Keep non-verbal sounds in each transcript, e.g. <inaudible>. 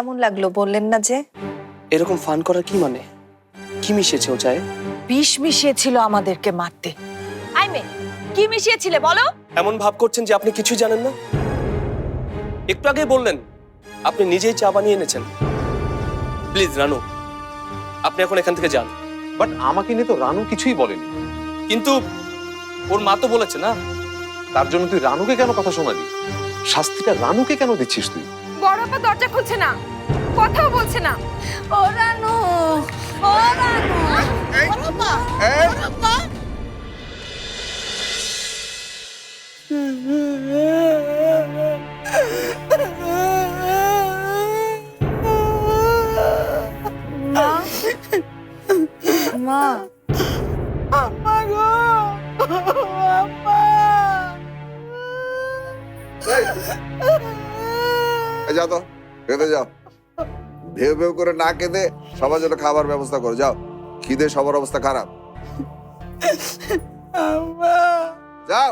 কেমন লাগল বললেন না যে? এরকম ফান করার কি মানে? কি মিশেছে ও চায় বিষ মিশিয়েছিল আমাদেরকে মারতে। আই মে কি মিশিয়েছিলে বলো? এমন ভাব করছেন যে আপনি কিছুই জানেন না? একটু আগে বললেন আপনি নিজেই চা বানিয়ে এনেছেন। প্লিজ রানু আপনি এখন এখান থেকে যান। বাট আমাকে নিয়ে তো রানু কিছুই বলেনি। কিন্তু ওর মা তো বলেছে না? তার জন্য তুই রানুকে কেন কথা শোনালি শাস্তিটা রানুকে কেন দিচ্ছিস তুই? বড় আপা দরজা খুলছে না। কথাও বলছে না। ও রানু ও রানু। মা। এই। যাও তো খেতে যাও। ভেউ ভেউ করে না কেঁদে সবার জন্য খাবার ব্যবস্থা করো যাও। খিদে সবার অবস্থা খারাপ। যাও।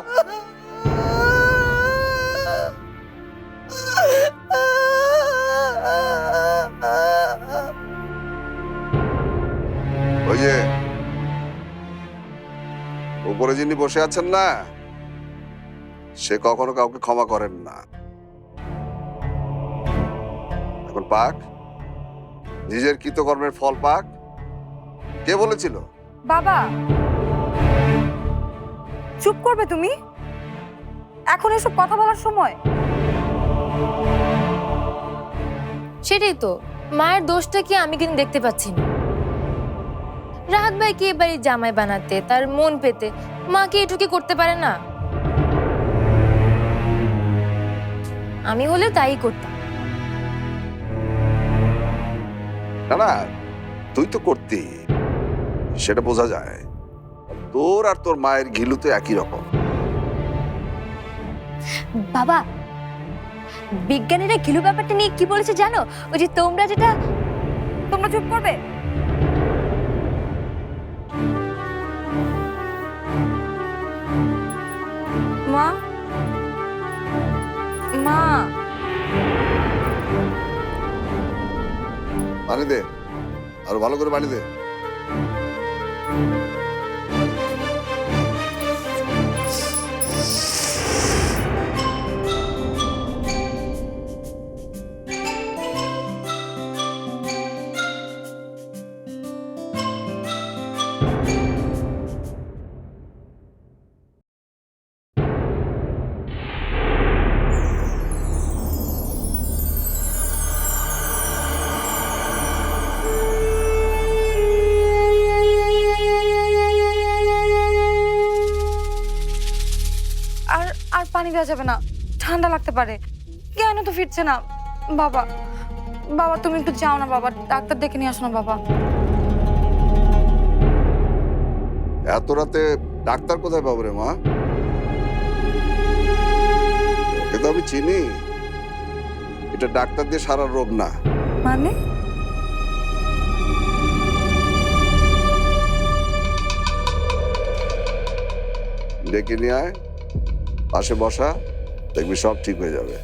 ওই যে উপরে যিনি বসে আছেন না সে কখনো কাউকে ক্ষমা করেন না। পাক? নিজের কৃতকর্মের ফল পাক? কে বলেছিল? বাবা! চুপ করবে তুমি? এখন এসব কথা বলার সময়? সেটাই তো। মায়ের দোষটা কি আমি কিন্তু দেখতে পাচ্ছি না। রাহাত ভাইকে এবারে জামাই বানাতে তার মন পেতে মা মাকে এটুকি করতে পারে না? আমি হলে তাই করতাম। না না তুই তো করতি। সেটা বোঝা যায়। তোর আর তোর মায়ের ঘিলু তো একই রকম। বাবা বিজ্ঞানীরা ঘিলু ব্যাপারটা নিয়ে কি বলেছে জানো? ওই যে তোমরা যেটা তোমরা চুপ করবে। মা মা পানি দে। আরও ভালো করে পানি দে। যাবে না। ঠান্ডা লাগতে পারে। কেন তো ফিরছে না? বাবা বাবা তুমি একটু যাও না বাবা। ডাক্তার ডেকে নিয়ে আসো না বাবা। এত রাতে ডাক্তার কোথায় পাবো রে মা? ওকে তো আমি চিনি। এটা ডাক্তার দিয়ে সারা রোগ না। মানে? ডেকে নিয়ে আয়। পাশে বসা। দেখবি সব ঠিক হয়ে যাবে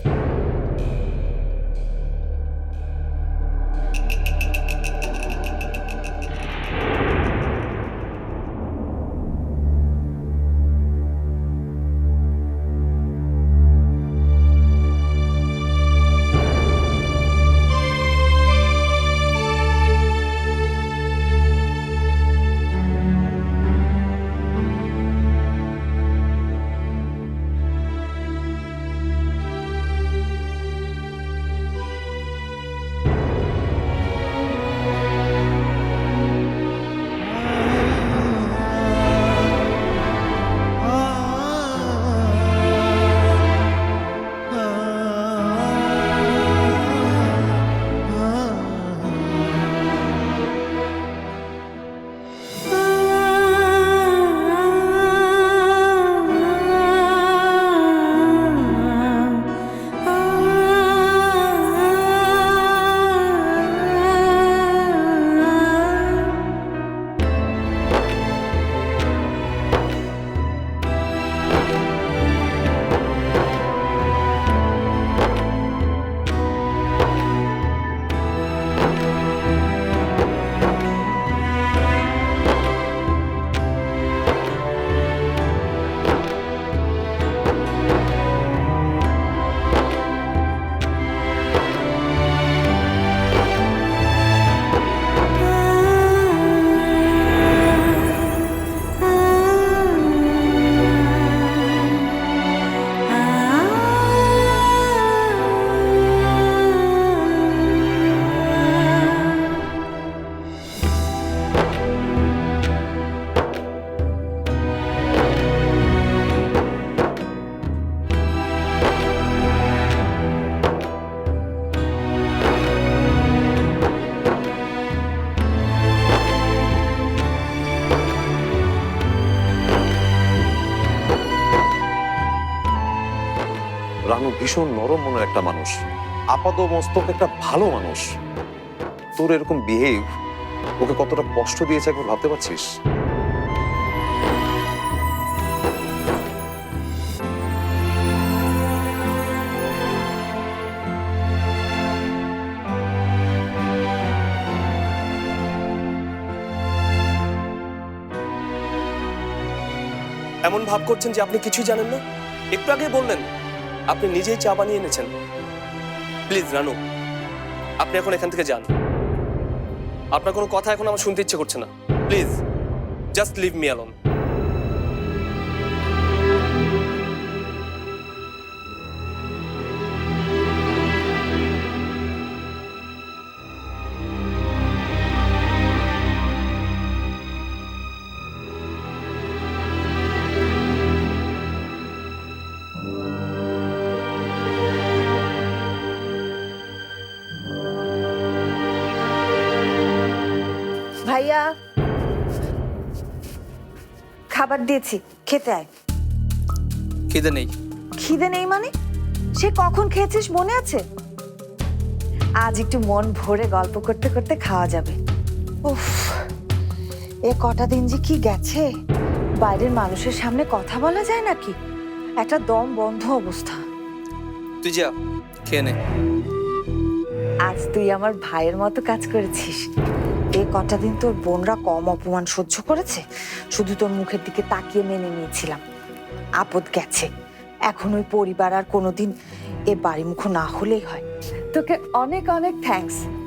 ভীষণ নরম মনের একটা মানুষ। আপাত মস্তক একটা ভালো মানুষ। তোর এরকম বিহেভ ওকে কতটা কষ্ট দিয়েছে একবার ভাবতে পারছিস? এমন ভাব করছেন যে আপনি কিছুই জানেন না? একটু আগে বললেন আপনি নিজেই চা বানিয়ে এনেছেন। প্লিজ, রানু, আপনি এখন এখান থেকে যান। আপনার কোনো কথা এখন আমার শুনতে ইচ্ছে করছে না। Please just leave me alone খাবার দিয়েছি খেতে আয়। খিদে নেই। খিদে নেই মানে? সে কখন খেয়েছিস মনে আছে? আজ একটু মন ভরে গল্প করতে করতে খাওয়া যাবে। উফ এ কটা দিন যে কি গেছে? বাইরের মানুষের সামনে কথা বলা যায় নাকি? একটা দম বন্ধ অবস্থা। তুই যা খেয়ে নে। আজ তুই আমার ভাইয়ের মতো কাজ করেছিস। কটা দিন তোর বোনরা কম অপমান সহ্য করেছে? শুধু তোর মুখের দিকে তাকিয়ে মেনে নিয়েছিলাম। আপদ গেছে। এখন ওই পরিবার আর কোনোদিন এ বাড়ি মুখ না হলেই হয়। তোকে অনেক অনেক থ্যাঙ্কস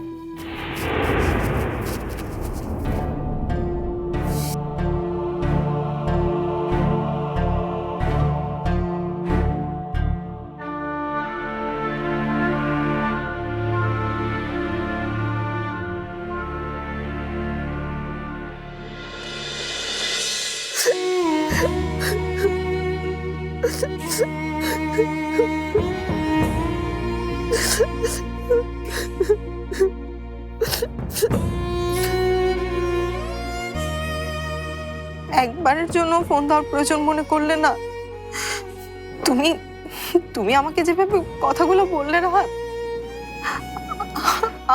একবারের জন্য ফোন দেওয়ার প্রয়োজন মনে করলে না। তুমি তুমি আমাকে যেভাবে কথাগুলো বললে না,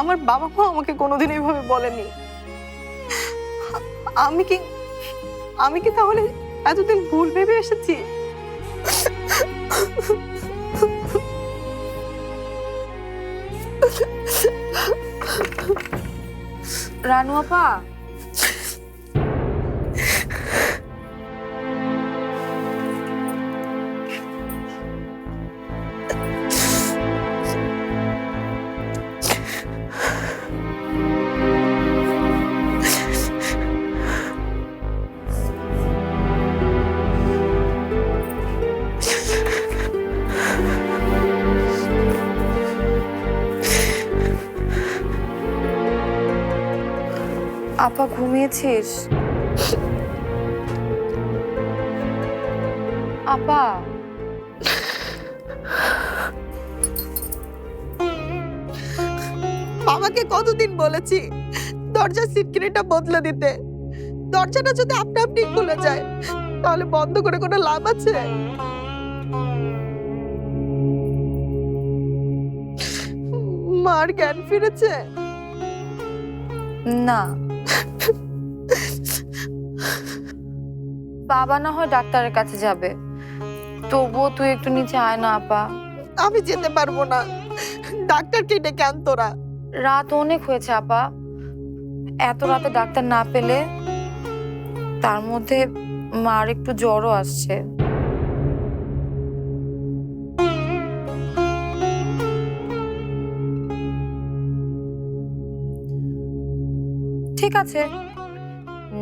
আমার বাবা মা আমাকে কোনোদিন এইভাবে বলেনি। আমি কি আমি কি তাহলে এতদিন ভুল ভেবে এসেছি? রানু আপা? আপা ঘুমিয়েছিস? আপা। আমাকে কতদিন বলেছি দরজার সিটকিনিটা বদলে দিতে? দরজাটা যদি আপনা আপনি খুলে যায় তাহলে বন্ধ করে কোনো লাভ আছে? মার জ্ঞান ফিরেছে? না। বাবা না হয় ডাক্তারের কাছে যাবে। তবুও তুই একটু নিচে আয় না আপা। আমি যেতে পারব না। ডাক্তারকে ডেকে আন তোরা? রাত অনেক হয়েছে আপা। এত রাতে ডাক্তার না পেলে তার মধ্যে মার একটু জ্বরও আসছে। ঠিক আছে।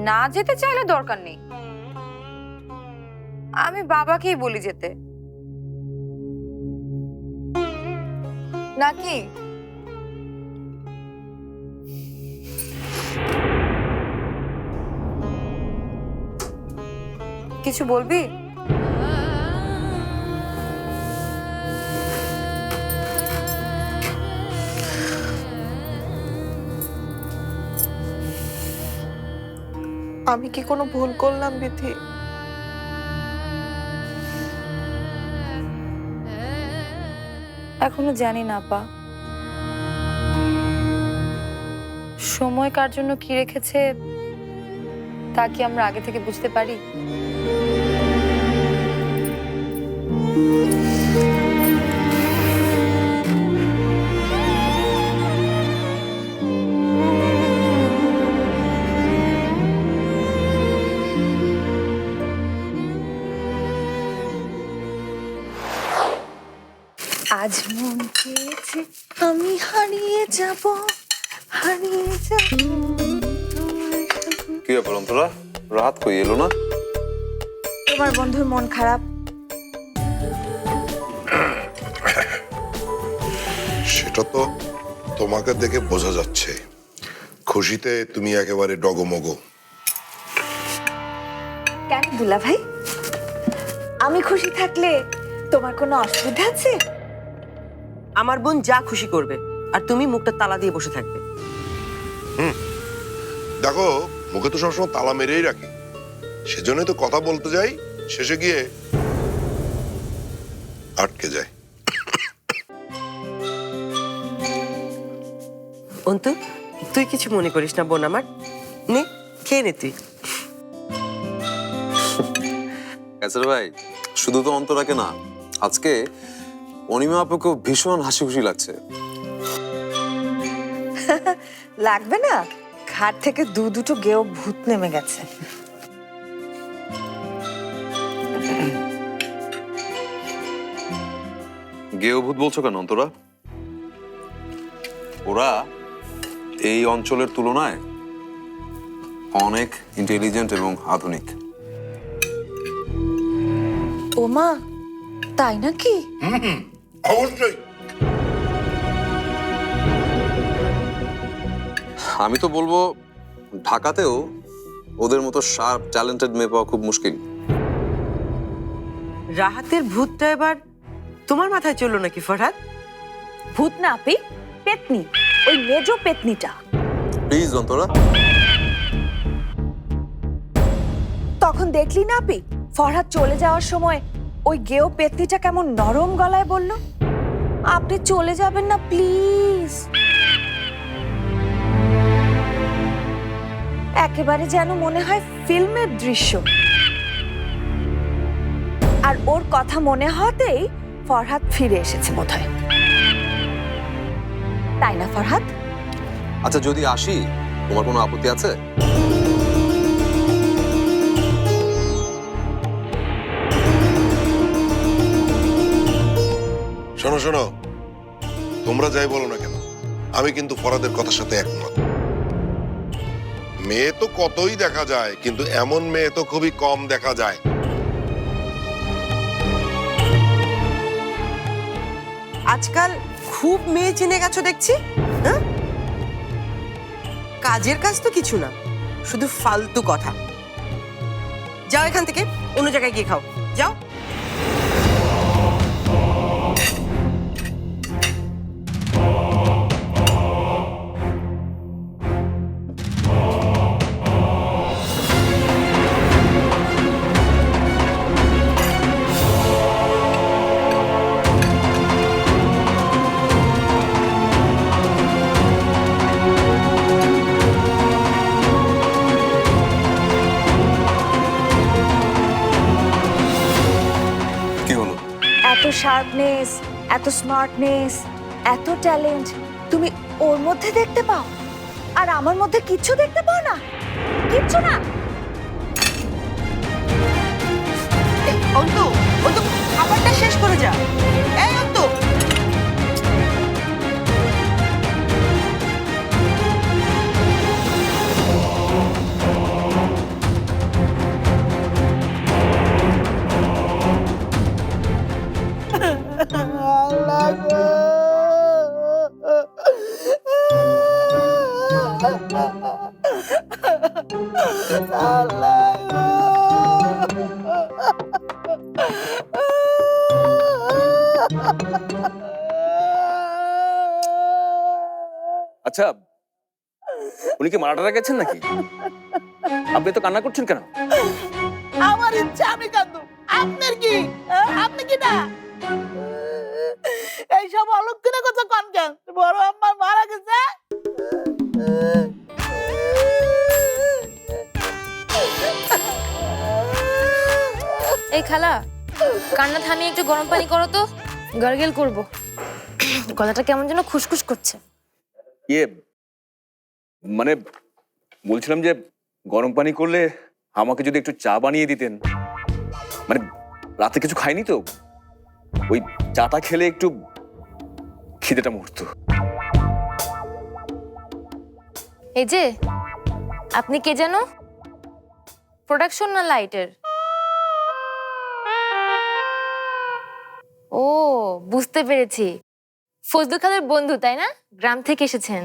না যেতে চাইলে দরকার নেই। আমি বাবাকেই বলি যেতে। নাকি? কিছু বলবি? আমি কি কোনো ভুল করলাম বিধি এখনও জানি না পা সময় কার জন্য কি রেখেছে, তা কি আমরা আগে থেকে বুঝতে পারি? মন চেয়েছে আমি হারিয়ে যাব হারিয়ে যাব। কি ব্যাপার অন্তরা? রাত কই এলো না? তোমার বন্ধুর মন খারাপ। সেটা তো তোমাকে দেখে বোঝা যাচ্ছে। খুশিতে তুমি একেবারে ডগমগো। কেন দুলা ভাই আমি খুশি থাকলে তোমার কোনো অসুবিধা আছে? আমার বোন যা খুশি করবে আর তুমি মুখটা তালা দিয়ে বসে থাকবে। দেখো মুখে তো সবসময় তালা মেরেই রাখি। সেজন্যই তো কথা বলতে যাই শেষে গিয়ে আটকে যায় অন্তু তুই কিছু মনে করিস না বোন আমার। নে খেয়ে নে তুই। ভাই শুধু তো অন্তরাকে না আজকে অনিমা আপুকেও ভীষণ হাসি খুশি লাগছে। <laughs> লাগবে না? ঘাট থেকে দু দুটো গেও ভূত নেমে গেছে। গেয়ভূত বলছো কেন অন্তরা? ওরা এই অঞ্চলের তুলনায় অনেক ইন্টেলিজেন্ট এবং আধুনিক। ওমা তাই নাকি? অবশ্যই। আমি তো বলব ঢাকাতেও ওদের মতো শার্প ট্যালেন্টেড মেয়ে পাওয়া খুব মুশকিল। রাহাতের ভূতটা এবার তোমার মাথায় চলল নাকি ফরহাদ? ভূত না আপি পেতনি ওই মেজো পেতনিটা। প্লিজ অন্তরা। তখন দেখলি না আপি ফরহাদ চলে যাওয়ার সময় ওই গেও পেতনিটা কেমন নরম গলায় বলল, আপনি চলে যাবেন না, প্লিজ। একেবারে যেন মনে হয় ফিল্মের দৃশ্য। আর ওর কথা মনে হতেই ফরহাদ ফিরে এসেছে বোধহয়। তাই না, ফরহাদ? আচ্ছা যদি আসি, তোমার কোনো আপত্তি আছে? শোনো শোনো। তোমরা যাই বলো না কেন, আমি কিন্তু ফরাদের কথার সাথে একমত। মেয়ে তো কতই দেখা যায়, কিন্তু এমন মেয়ে তো খুবই কম দেখা যায়। আজকাল খুব মেয়ে চিনে গেছো দেখছি হ্যাঁ? কাজের কাজ তো কিছু না, শুধু ফালতু কথা। যাও এখান থেকে, অন্য জায়গায় গিয়ে খাও। যাও। শার্পনেস এত স্মার্টনেস এত ট্যালেন্ট তুমি ওর মধ্যে দেখতে পাও? আর আমার মধ্যে কিচ্ছু দেখতে পাও না? কিচ্ছু না! অন্তু অন্তু, খাবারটা শেষ করে যা। এই আচ্ছা উনি কি মারাটারা গেছেন নাকি? আপনি তো কান্না করছেন কেন? আমার ইচ্ছা, আমি কাঁদু আপনার কি? হ্যাঁ? আপনি কি না? এইসব অলক্ষণে কথা কন কেন? বড় আম্মা মারা গেছে? এই খালা কান্না থামিয়ে একটু গরম পানি করো তো। গার্গেল করব। গলাটা কেমন যেন খুসখুস করছে। ইয়ে মানে বলছিলাম যে গরম পানি করলে আমাকে যদি একটু চা বানিয়ে দিতেন। মানে রাতে কিছু খাইনি তো? ওই চাটা খেলে একটু খিদেটা মরতো এই যে আপনি কে যেন? প্রোডাকশন না লাইটের ও বুঝতে পেরেছি। ফজলু খালের বন্ধু তাই না? গ্রাম থেকে এসেছেন।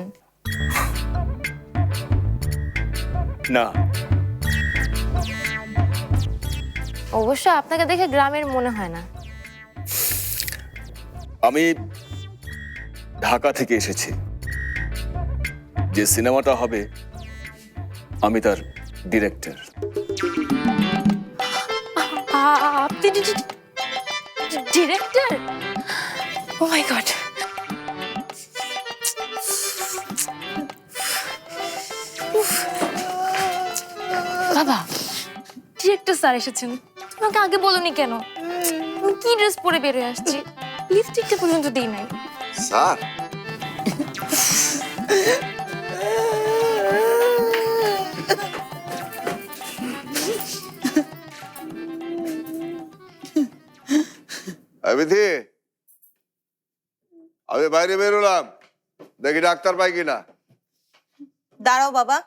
না। অবশ্য আপনাকে দেখে গ্রামের মনে হয় না। আমি ঢাকা থেকে এসেছি। যে সিনেমাটা হবে, আমি তার ডিরেক্টর। আপনি ডিরেক্টর? ও মাই গড বাবা, ডিরেক্টর স্যার এসেছেন। তোমাকে আগে বলনি কেন? আমি কি ড্রেস পরে বেরোয় আসছি? লিপস্টিকটা পর্যন্ত দিই নাই। স্যার। বিধি আমি বাইরে বেরোলাম। দেখি ডাক্তার পাই কিনা। দাঁড়াও বাবা।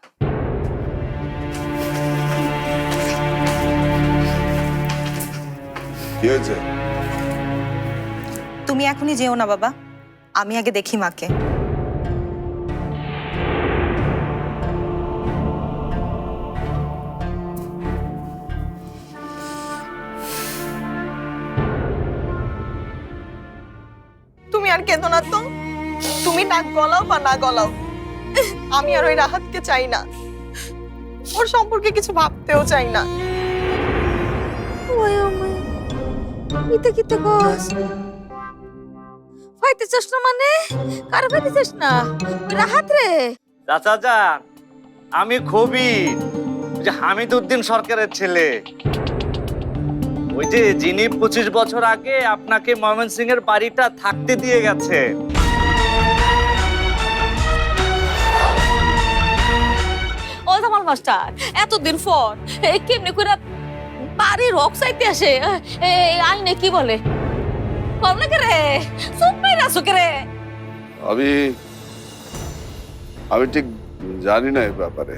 কি হয়েছে? তুমি এখনই যেও না বাবা। আমি আগে দেখি মাকে। তুমি আর কেঁদো না তো। তুমি নাক গলাও বা না গলাও, আমি আর ওই রাহাতকে চাই না। ওর সম্পর্কে কিছু ভাবতেও চাই না। কস? ফাইতেছস না মানে? কার ফাইতেছস না? রাহাত রে। চাচা যান আমি কবি যে হামিদ উদ্দিন সরকারের ছেলে। ওই যে যিনি পঁচিশ বছর আগে আপনাকে ময়মনসিং এর বাড়িটা থাকতে দিয়ে গেছে। ও জামাল মাস্টার এতদিন পর কেমনে করে বাড়ির রক চাইতে আসে? এ আইনে কি বলে? কম না রে চুপ মেরে আসো কে রে আমি আমি ঠিক জানি না এই ব্যাপারে।